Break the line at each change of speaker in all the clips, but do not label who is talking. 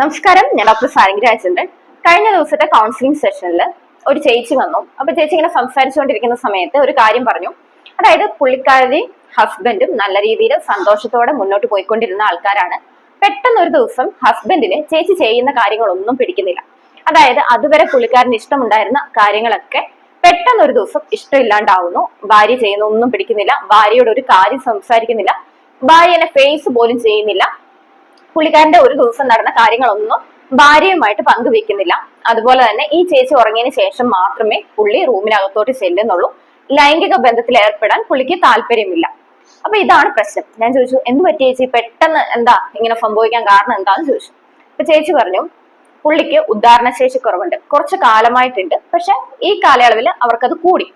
നമസ്കാരം ഞാൻ ഡോക്ടർ സാരംഗി രാജചന്ദ്രൻ കഴിഞ്ഞ ദിവസത്തെ കൗൺസിലിംഗ് സെഷനിൽ ഒരു ചേച്ചി വന്നു. അപ്പൊ ചേച്ചി ഇങ്ങനെ സംസാരിച്ചുകൊണ്ടിരിക്കുന്ന സമയത്ത് ഒരു കാര്യം പറഞ്ഞു. അതായത് പുള്ളിക്കാരി ഹസ്ബൻഡും നല്ല രീതിയിൽ സന്തോഷത്തോടെ മുന്നോട്ട് പോയിക്കൊണ്ടിരുന്ന ആൾക്കാരാണ്. പെട്ടെന്ന് ഒരു ദിവസം ഹസ്ബൻഡിന് ചേച്ചി ചെയ്യുന്ന കാര്യങ്ങളൊന്നും പിടിക്കുന്നില്ല. അതായത് അതുവരെ പുള്ളിക്കാരന് ഇഷ്ടമുണ്ടായിരുന്ന കാര്യങ്ങളൊക്കെ പെട്ടെന്ന് ഒരു ദിവസം ഇഷ്ടമില്ലാണ്ടാവുന്നു. ഭാര്യ ചെയ്യുന്ന ഒന്നും പിടിക്കുന്നില്ല. ഭാര്യയോട് ഒരു കാര്യം സംസാരിക്കുന്നില്ല. ഭാര്യനെ ഫേസ് പോലും ചെയ്യുന്നില്ല. പുള്ളിക്കാരന്റെ ഒരു ദിവസം നടന്ന കാര്യങ്ങളൊന്നും ഭാര്യയുമായിട്ട് പങ്കുവെക്കുന്നില്ല. അതുപോലെ തന്നെ ഈ ചേച്ചി ഉറങ്ങിയതിന് ശേഷം മാത്രമേ പുള്ളി റൂമിനകത്തോട്ട് ചെല്ലുന്നുള്ളൂ. ലൈംഗിക ബന്ധത്തിൽ ഏർപ്പെടാൻ പുള്ളിക്ക് താല്പര്യമില്ല. അപ്പൊ ഇതാണ് പ്രശ്നം. ഞാൻ ചോദിച്ചു എന്ത് പറ്റി ചേച്ചി? പെട്ടെന്ന് എന്താ ഇങ്ങനെ സംഭവിക്കാൻ കാരണം എന്താന്ന് ചോദിച്ചു? അപ്പൊ ചേച്ചി പറഞ്ഞു പുള്ളിക്ക് ഉദ്ധാരണശേഷി കുറവുണ്ട്. കുറച്ച് കാലമായിട്ടുണ്ട്. പക്ഷെ ഈ കാലയളവിൽ അവർക്കത് കൂടി.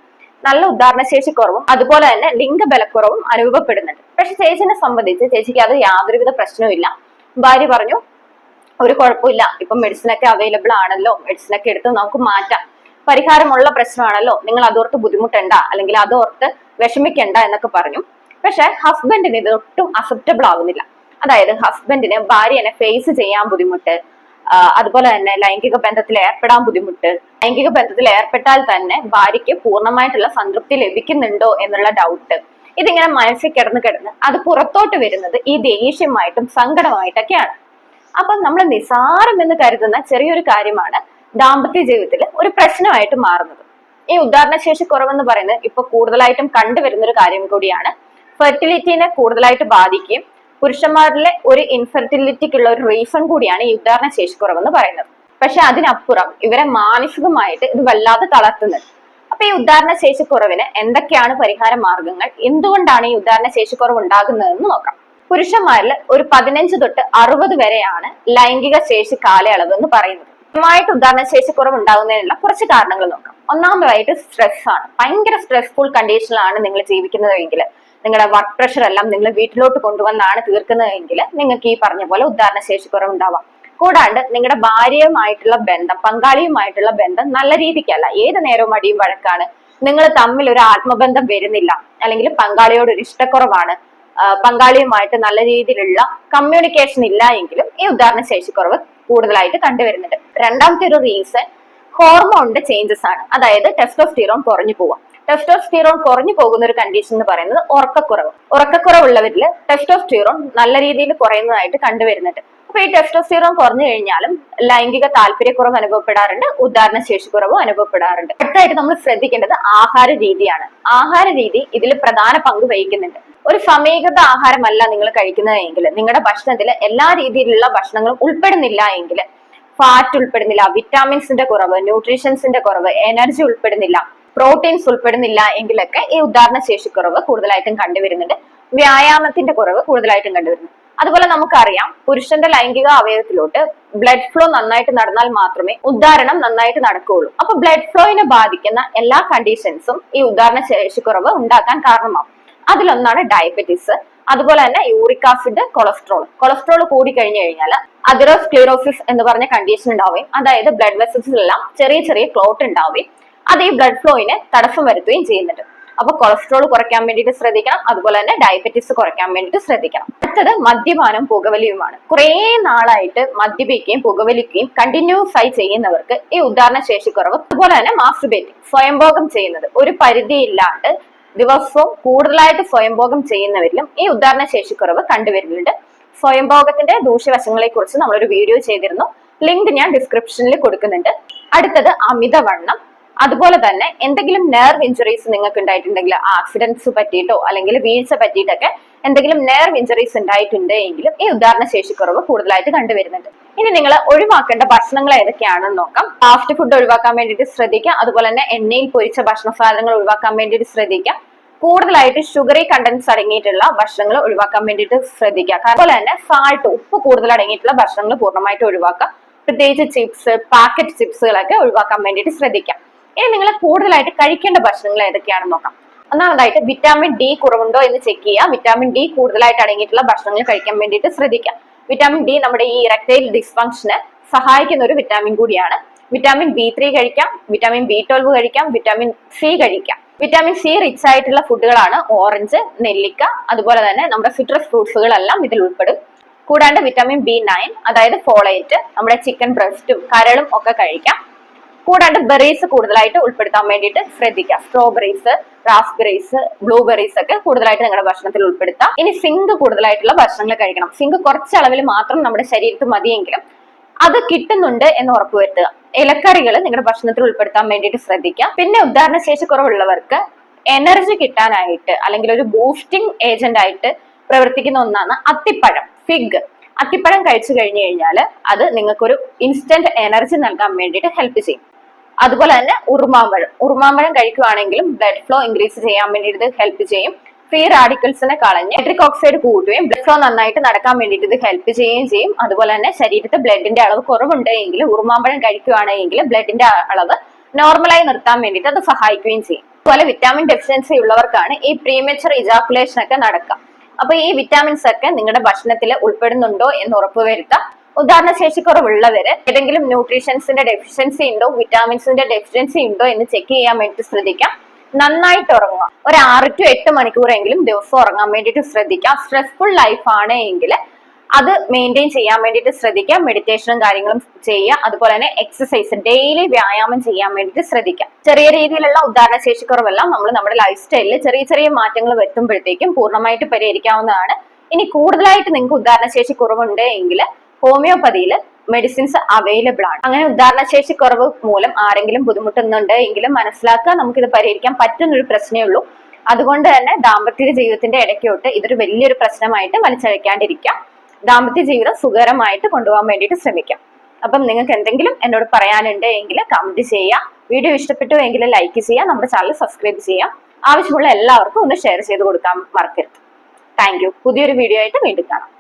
നല്ല ഉദ്ധാരണശേഷി കുറവും അതുപോലെ തന്നെ ലിംഗബലക്കുറവും അനുഭവപ്പെടുന്നുണ്ട്. പക്ഷെ ചേച്ചിനെ സംബന്ധിച്ച് ചേച്ചിക്ക് അത് യാതൊരുവിധ പ്രശ്നവും ഭാര്യ പറഞ്ഞു ഒരു കുഴപ്പമില്ല. ഇപ്പം മെഡിസിൻ ഒക്കെ അവൈലബിൾ ആണല്ലോ. മെഡിസിൻ ഒക്കെ എടുത്ത് നമുക്ക് മാറ്റാം. പരിഹാരമുള്ള പ്രശ്നമാണല്ലോ. നിങ്ങൾ അതോർത്ത് ബുദ്ധിമുട്ടണ്ട. അല്ലെങ്കിൽ അതോർത്ത് വിഷമിക്കണ്ട എന്നൊക്കെ പറഞ്ഞു. പക്ഷെ ഹസ്ബൻഡിന് ഇത് ഒട്ടും അക്സെപ്റ്റബിൾ ആവുന്നില്ല. അതായത് ഹസ്ബൻഡിന് ഭാര്യനെ ഫേസ് ചെയ്യാൻ ബുദ്ധിമുട്ട് അതുപോലെ തന്നെ ലൈംഗിക ബന്ധത്തിൽ ഏർപ്പെടാൻ ബുദ്ധിമുട്ട് ലൈംഗിക ബന്ധത്തിൽ ഏർപ്പെട്ടാൽ തന്നെ ഭാര്യയ്ക്ക് പൂർണമായിട്ടുള്ള സംതൃപ്തി ലഭിക്കുന്നുണ്ടോ എന്നുള്ള ഡൗട്ട് ഇതിങ്ങനെ മനസ്സിൽ കിടന്ന് കിടന്ന് അത് പുറത്തോട്ട് വരുന്നത് ഈ ദേഷ്യമായിട്ടും സങ്കടമായിട്ടൊക്കെയാണ്. അപ്പൊ നമ്മൾ നിസാരം എന്ന് കരുതുന്ന ചെറിയൊരു കാര്യമാണ് ദാമ്പത്യ ജീവിതത്തിൽ ഒരു പ്രശ്നമായിട്ട് മാറുന്നത്. ഈ ഉദാഹരണശേഷി കുറവെന്ന് പറയുന്നത് ഇപ്പൊ കൂടുതലായിട്ടും കണ്ടുവരുന്ന ഒരു കാര്യം കൂടിയാണ്. ഫെർട്ടിലിറ്റിനെ കൂടുതലായിട്ട് ബാധിക്കുകയും പുരുഷന്മാരിലെ ഒരു ഇൻഫെർട്ടിലിറ്റിക്കുള്ള ഒരു റീസൺ കൂടിയാണ് ഈ ഉദാഹരണ ശേഷി കുറവെന്ന് പറയുന്നത്. പക്ഷെ അതിനപ്പുറം ഇവരെ മാനസികമായിട്ട് ഇത് വല്ലാതെ തളർത്തുന്നത്. അപ്പൊ ഈ ഉദാഹരണ ശേഷി കുറവിന് എന്തൊക്കെയാണ് പരിഹാര മാർഗങ്ങൾ? എന്തുകൊണ്ടാണ് ഈ ഉദാഹരണ ശേഷി കുറവ് ഉണ്ടാകുന്നതെന്ന് നോക്കാം. പുരുഷന്മാരിൽ ഒരു പതിനഞ്ച് തൊട്ട് അറുപത് വരെയാണ് ലൈംഗിക ശേഷി കാലയളവ് എന്ന് പറയുന്നത്. കൃത്യമായിട്ട് ഉദാഹരണ ശേഷി കുറവ് ഉണ്ടാകുന്നതിനുള്ള കുറച്ച് കാരണങ്ങൾ നോക്കാം. ഒന്നാമതായിട്ട് സ്ട്രെസ് ആണ്. ഭയങ്കര സ്ട്രെസ്ഫുൾ കണ്ടീഷനിലാണ് നിങ്ങൾ ജീവിക്കുന്നതെങ്കിൽ നിങ്ങളുടെ വർക്ക് പ്രഷർ എല്ലാം നിങ്ങൾ വീട്ടിലോട്ട് കൊണ്ടുവന്നാണ് തീർക്കുന്നതെങ്കിൽ നിങ്ങൾക്ക് ഈ പറഞ്ഞ പോലെ ഉദാഹരണ ശേഷി കുറവ് ഉണ്ടാവാം. കൂടാണ്ട് നിങ്ങളുടെ ഭാര്യയുമായിട്ടുള്ള ബന്ധം പങ്കാളിയുമായിട്ടുള്ള ബന്ധം നല്ല രീതിക്കല്ല. ഏത് നേരവും അടിയും വഴക്കാണ്. നിങ്ങൾ തമ്മിൽ ഒരു ആത്മബന്ധം വരുന്നില്ല. അല്ലെങ്കിൽ പങ്കാളിയോട് ഒരു ഇഷ്ടക്കുറവാണ്. പങ്കാളിയുമായിട്ട് നല്ല രീതിയിലുള്ള കമ്മ്യൂണിക്കേഷൻ ഇല്ല എങ്കിലും ഈ ഉദാഹരണ ശേഷിക്കുറവ് കൂടുതലായിട്ട് കണ്ടുവരുന്നുണ്ട്. രണ്ടാമത്തെ ഒരു റീസൺ ഹോർമോണിന്റെ ചേഞ്ചസ് ആണ്. അതായത് ടെസ്റ്റോസ്റ്റിറോൺ കുറഞ്ഞു പോവാം ടെസ്റ്റോസ്റ്റിറോൺ കുറഞ്ഞു പോകുന്ന ഒരു കണ്ടീഷൻ എന്ന് പറയുന്നത് ഉറക്കക്കുറവ്. ഉറക്കക്കുറവുള്ളവരിൽ ടെസ്റ്റോസ്റ്റിറോൺ നല്ല രീതിയിൽ കുറയുന്നതായിട്ട് കണ്ടുവരുന്നുണ്ട്. അപ്പൊ ഈ ടെസ്റ്റോസ്റ്റിറോൺ കുറഞ്ഞു കഴിഞ്ഞാലും ലൈംഗിക താല്പര്യക്കുറവ് അനുഭവപ്പെടാറുണ്ട് ഉദാഹരണ ശേഷിക്കുറവ് അനുഭവപ്പെടാറുണ്ട്. അടുത്തായിട്ട് നമ്മൾ ശ്രദ്ധിക്കേണ്ടത് ആഹാര രീതിയാണ്. ആഹാര രീതി ഇതിൽ പ്രധാന പങ്ക് വഹിക്കുന്നുണ്ട്. ഒരു സമീകൃത ആഹാരമല്ല നിങ്ങൾ കഴിക്കുന്നതെങ്കിൽ നിങ്ങളുടെ ഭക്ഷണത്തിൽ എല്ലാ രീതിയിലുള്ള ഭക്ഷണങ്ങളും ഉൾപ്പെടുന്നില്ല എങ്കിൽ ഫാറ്റ് ഉൾപ്പെടുന്നില്ല വിറ്റാമിൻസിന്റെ കുറവ് ന്യൂട്രീഷൻസിന്റെ കുറവ് എനർജി ഉൾപ്പെടുന്നില്ല പ്രോട്ടീൻസ് ഉൾപ്പെടുന്നില്ല എങ്കിലൊക്കെ ഈ ഉദാഹരണ ശേഷിക്കുറവ് കൂടുതലായിട്ടും കണ്ടുവരുന്നുണ്ട്. വ്യായാമത്തിന്റെ കുറവ് കൂടുതലായിട്ടും കണ്ടുവരുന്നു അതുപോലെ നമുക്കറിയാം പുരുഷന്റെ ലൈംഗിക അവയവത്തിലോട്ട് ബ്ലഡ് ഫ്ലോ നന്നായിട്ട് നടന്നാൽ മാത്രമേ ഉദ്ധാരണം നന്നായിട്ട് നടക്കുകയുള്ളൂ. അപ്പൊ ബ്ലഡ് ഫ്ലോയിനെ ബാധിക്കുന്ന എല്ലാ കണ്ടീഷൻസും ഈ ഉദ്ധാരണ ശേഷിക്കുറവ് ഉണ്ടാക്കാൻ കാരണമാവും. അതിലൊന്നാണ് ഡയബറ്റീസ് അതുപോലെ തന്നെ യൂറിക് ആസിഡ് കൊളസ്ട്രോൾ കൊളസ്ട്രോൾ കൂടി കഴിഞ്ഞു കഴിഞ്ഞാൽ അതിറോസ്ക്ലീറോസിസ് എന്ന് പറഞ്ഞ കണ്ടീഷൻ ഉണ്ടാവുകയും അതായത് ബ്ലഡ് വെസൽസിലെല്ലാം ചെറിയ ചെറിയ ക്ലോട്ട് ഉണ്ടാവുകയും അത് ഈ ബ്ലഡ് ഫ്ലോയിന് തടസ്സം വരുത്തുകയും ചെയ്യുന്നുണ്ട്. അപ്പൊ കൊളസ്ട്രോൾ കുറയ്ക്കാൻ വേണ്ടിയിട്ട് ശ്രദ്ധിക്കണം. അതുപോലെ തന്നെ ഡയബറ്റീസ് കുറയ്ക്കാൻ വേണ്ടിയിട്ട് ശ്രദ്ധിക്കണം. അടുത്തത് മദ്യപാനം പുകവലിയുമാണ്. കുറേ നാളായിട്ട് മദ്യപിക്കുകയും പുകവലിക്കുകയും കണ്ടിന്യൂസ് ആയി ചെയ്യുന്നവർക്ക് ഈ ഉദാഹരണ ശേഷി കുറവ്. അതുപോലെ തന്നെ മാസ്റ്റർബേറ്റിംഗ് സ്വയംഭോഗം ചെയ്യുന്നത്. ഒരു പരിധിയില്ലാണ്ട് ദിവസവും കൂടുതലായിട്ട് സ്വയംഭോഗം ചെയ്യുന്നവരിലും ഈ ഉദാഹരണ ശേഷിക്കുറവ് കണ്ടുവരുന്നുണ്ട്. സ്വയംഭോഗത്തിന്റെ ദൂഷ്യവശങ്ങളെ കുറിച്ച് നമ്മളൊരു വീഡിയോ ചെയ്തിരുന്നു. ലിങ്ക് ഞാൻ ഡിസ്ക്രിപ്ഷനിൽ കൊടുക്കുന്നുണ്ട്. അടുത്തത് അമിതവണ്ണം അതുപോലെ തന്നെ എന്തെങ്കിലും നെർവ് ഇഞ്ചുറീസ് നിങ്ങൾക്ക് ഉണ്ടായിട്ടുണ്ടെങ്കിൽ ആക്സിഡൻസ് പറ്റിയിട്ടോ അല്ലെങ്കിൽ വീഴ്ച പറ്റിയിട്ടൊക്കെ എന്തെങ്കിലും നെർവ് ഇഞ്ചുറീസ് ഉണ്ടായിട്ടുണ്ടെങ്കിലും ഈ ഉദാഹരണ ശേഷിക്കുറവ് കൂടുതലായിട്ട് കണ്ടുവരുന്നുണ്ട്. ഇനി നിങ്ങൾ ഒഴിവാക്കേണ്ട ഭക്ഷണങ്ങൾ ഏതൊക്കെയാണെന്ന് നോക്കാം. ഫാസ്റ്റ് ഫുഡ് ഒഴിവാക്കാൻ വേണ്ടിയിട്ട് ശ്രദ്ധിക്കുക. അതുപോലെ തന്നെ എണ്ണയിൽ പൊരിച്ച ഭക്ഷണ സാധനങ്ങൾ ഒഴിവാക്കാൻ വേണ്ടിയിട്ട് ശ്രദ്ധിക്കുക. കൂടുതലായിട്ട് ഷുഗറി കണ്ടൻസ് അടങ്ങിയിട്ടുള്ള ഭക്ഷണങ്ങൾ ഒഴിവാക്കാൻ വേണ്ടിയിട്ട് ശ്രദ്ധിക്കുക. അതുപോലെ തന്നെ സാൾട്ട് ഉപ്പ് കൂടുതൽ അടങ്ങിയിട്ടുള്ള ഭക്ഷണങ്ങൾ പൂർണമായിട്ട് ഒഴിവാക്കുക. പ്രത്യേകിച്ച് ചിപ്സ് പാക്കറ്റ് ചിപ്സുകളൊക്കെ ഒഴിവാക്കാൻ വേണ്ടിയിട്ട് ശ്രദ്ധിക്കാം ഇനി നിങ്ങൾ കൂടുതലായിട്ട് കഴിക്കേണ്ട ഭക്ഷണങ്ങൾ ഏതൊക്കെയാണെന്ന് നോക്കാം. ഒന്നാമതായിട്ട് വിറ്റാമിൻ ഡി കുറവുണ്ടോ എന്ന് ചെക്ക് ചെയ്യുക. വിറ്റാമിൻ ഡി കൂടുതലായിട്ട് അടങ്ങിയിട്ടുള്ള ഭക്ഷണങ്ങൾ കഴിക്കാൻ വേണ്ടിയിട്ട് ശ്രദ്ധിക്കാം വിറ്റാമിൻ ഡി നമ്മുടെ ഈ ഇറക്ടൈൽ ഡിസ്ഫങ്ഷന് സഹായിക്കുന്ന ഒരു വിറ്റാമിൻ കൂടിയാണ്. വിറ്റാമിൻ ബി ത്രീ കഴിക്കാം വിറ്റാമിൻ ബി ട്വൽവ് കഴിക്കാം വിറ്റാമിൻ സി കഴിക്കാം. വിറ്റാമിൻ സി റിച്ച് ആയിട്ടുള്ള ഫുഡുകളാണ് ഓറഞ്ച് നെല്ലിക്ക അതുപോലെ തന്നെ നമ്മുടെ സിട്രസ് ഫ്രൂട്ട്സുകളെല്ലാം ഇതിൽ ഉൾപ്പെടും. കൂടാണ്ട് വിറ്റാമിൻ ബി നയൻ അതായത് ഫോളേറ്റ് നമ്മുടെ ചിക്കൻ ബ്രസ്റ്റും കരളും ഒക്കെ കഴിക്കാം. കൂടാണ്ട് ബെറീസ് കൂടുതലായിട്ട് ഉൾപ്പെടുത്താൻ വേണ്ടിയിട്ട് ശ്രദ്ധിക്കുക സ്ട്രോബെറീസ് റാസ്ബെറീസ് ബ്ലൂബെറീസ് ഒക്കെ കൂടുതലായിട്ട് നിങ്ങളുടെ ഭക്ഷണത്തിൽ ഉൾപ്പെടുത്താം. ഇനി സിങ്ക് കൂടുതലായിട്ടുള്ള ഭക്ഷണങ്ങൾ കഴിക്കണം. സിങ്ക് കുറച്ച് അളവിൽ മാത്രം നമ്മുടെ ശരീരത്തിൽ മതിയെങ്കിലും അത് കിട്ടുന്നുണ്ട് എന്ന് ഉറപ്പുവരുത്തുക. ഇലക്കറികൾ നിങ്ങളുടെ ഭക്ഷണത്തിൽ ഉൾപ്പെടുത്താൻ വേണ്ടിയിട്ട് ശ്രദ്ധിക്കാം. പിന്നെ ഉദാഹരണ ശേഷി കുറവുള്ളവർക്ക് എനർജി കിട്ടാനായിട്ട് അല്ലെങ്കിൽ ഒരു ബൂസ്റ്റിംഗ് ഏജന്റ് ആയിട്ട് പ്രവർത്തിക്കുന്ന ഒന്നാണ് അത്തിപ്പഴം ഫിഗ് അത്തിപ്പഴം കഴിച്ചു കഴിഞ്ഞു കഴിഞ്ഞാൽ അത് നിങ്ങൾക്കൊരു ഇൻസ്റ്റന്റ് എനർജി നൽകാൻ വേണ്ടിയിട്ട് ഹെൽപ്പ് ചെയ്യും. അതുപോലെ തന്നെ ഉറുമാമ്പഴം. ഉറുമാമ്പഴം കഴിക്കുവാണെങ്കിലും ബ്ലഡ് ഫ്ലോ ഇൻക്രീസ് ചെയ്യാൻ വേണ്ടിയിട്ട് ഹെൽപ്പ് ചെയ്യും. ഫ്രീ റാഡിക്കൽസിനെ കളഞ്ഞ് നൈട്രിക് ഓക്സൈഡ് കൂട്ടുകയും ബ്ലഡ് ഫ്ലോ നന്നായിട്ട് നടക്കാൻ വേണ്ടിയിട്ട് ഇത് ഹെൽപ്പ് ചെയ്യുകയും ചെയ്യും. അതുപോലെ തന്നെ ശരീരത്തിൽ ബ്ലഡിന്റെ അളവ് കുറവുണ്ടെങ്കിൽ ഉറുമാമ്പഴം കഴിക്കുകയാണെങ്കിൽ ബ്ലഡിന്റെ അളവ് നോർമലായി നിർത്താൻ വേണ്ടിയിട്ട് അത് സഹായിക്കുകയും ചെയ്യും. അതുപോലെ വിറ്റാമിൻ ഡെഫിഷ്യൻസി ഉള്ളവർക്കാണ് ഈ പ്രീമേച്ചർ ഇജാക്കുലേഷൻ ഒക്കെ നടക്കുക. അപ്പൊ ഈ വിറ്റാമിൻസ് ഒക്കെ നിങ്ങളുടെ ഭക്ഷണത്തിൽ ഉൾപ്പെടുന്നുണ്ടോ എന്ന് ഉറപ്പുവരുത്താം. ഉദാഹരണ കുറവുള്ളവർ ഏതെങ്കിലും ന്യൂട്രീഷൻസിന്റെ ഡെഫിഷ്യൻസി ഉണ്ടോ വിറ്റാമിൻസിന്റെ ഡെഫിഷ്യൻസി ഉണ്ടോ എന്ന് ചെക്ക് ചെയ്യാൻ വേണ്ടി ശ്രദ്ധിക്കാം. നന്നായിട്ട് ഉറങ്ങുക. ഒരു ആറ് ടു എട്ട് മണിക്കൂറെങ്കിലും ദിവസം ഉറങ്ങാൻ വേണ്ടിയിട്ട് ശ്രദ്ധിക്കാം സ്ട്രെസ്ഫുൾ ലൈഫ് ആണ് എങ്കിൽ അത് മെയിന്റെയിൻ ചെയ്യാൻ വേണ്ടിയിട്ട് ശ്രദ്ധിക്കാം മെഡിറ്റേഷനും കാര്യങ്ങളും ചെയ്യുക. അതുപോലെ തന്നെ എക്സസൈസ് ഡെയിലി വ്യായാമം ചെയ്യാൻ വേണ്ടിയിട്ട് ശ്രദ്ധിക്കാം ചെറിയ രീതിയിലുള്ള ഉദാഹരണശേഷിക്കുറവെല്ലാം നമ്മൾ നമ്മുടെ ലൈഫ് സ്റ്റൈലിൽ ചെറിയ ചെറിയ മാറ്റങ്ങൾ വരുത്തുമ്പോഴത്തേക്കും പൂർണമായിട്ട് പരിഹരിക്കാവുന്നതാണ്. ഇനി കൂടുതലായിട്ട് നിങ്ങൾക്ക് ഉദാഹരണ ശേഷി കുറവുണ്ട് എങ്കിൽ ഹോമിയോപ്പതിയിൽ മെഡിസിൻസ് അവൈലബിൾ ആണ്. അങ്ങനെ ഉദാഹരണ ശേഷി കുറവ് മൂലം ആരെങ്കിലും ബുദ്ധിമുട്ടുന്നുണ്ട് എങ്കിലും മനസ്സിലാക്കുക നമുക്കിത് പരിഹരിക്കാൻ പറ്റുന്ന ഒരു പ്രശ്നമേ ഉള്ളൂ. അതുകൊണ്ട് തന്നെ ദാമ്പത്യ ജീവിതത്തിന്റെ ഇടയ്ക്കോട്ട് ഇതൊരു വലിയൊരു പ്രശ്നമായിട്ട് വലിച്ചഴക്കാണ്ടിരിക്കാം. ദാമ്പത്യ ജീവിതം സുഖകരമായിട്ട് കൊണ്ടുപോകാൻ വേണ്ടിയിട്ട് ശ്രമിക്കാം. അപ്പം നിങ്ങൾക്ക് എന്തെങ്കിലും എന്നോട് പറയാനുണ്ട് എങ്കിൽ കമന്റ് ചെയ്യാം വീഡിയോ ഇഷ്ടപ്പെട്ടു എങ്കിൽ ലൈക്ക് ചെയ്യാം നമ്മുടെ ചാനൽ സബ്സ്ക്രൈബ് ചെയ്യാം ആവശ്യമുള്ള എല്ലാവർക്കും ഒന്ന് ഷെയർ ചെയ്ത് കൊടുക്കാൻ മറക്കരുത്. താങ്ക് യു പുതിയൊരു വീഡിയോ ആയിട്ട് വീണ്ടും കാണാം.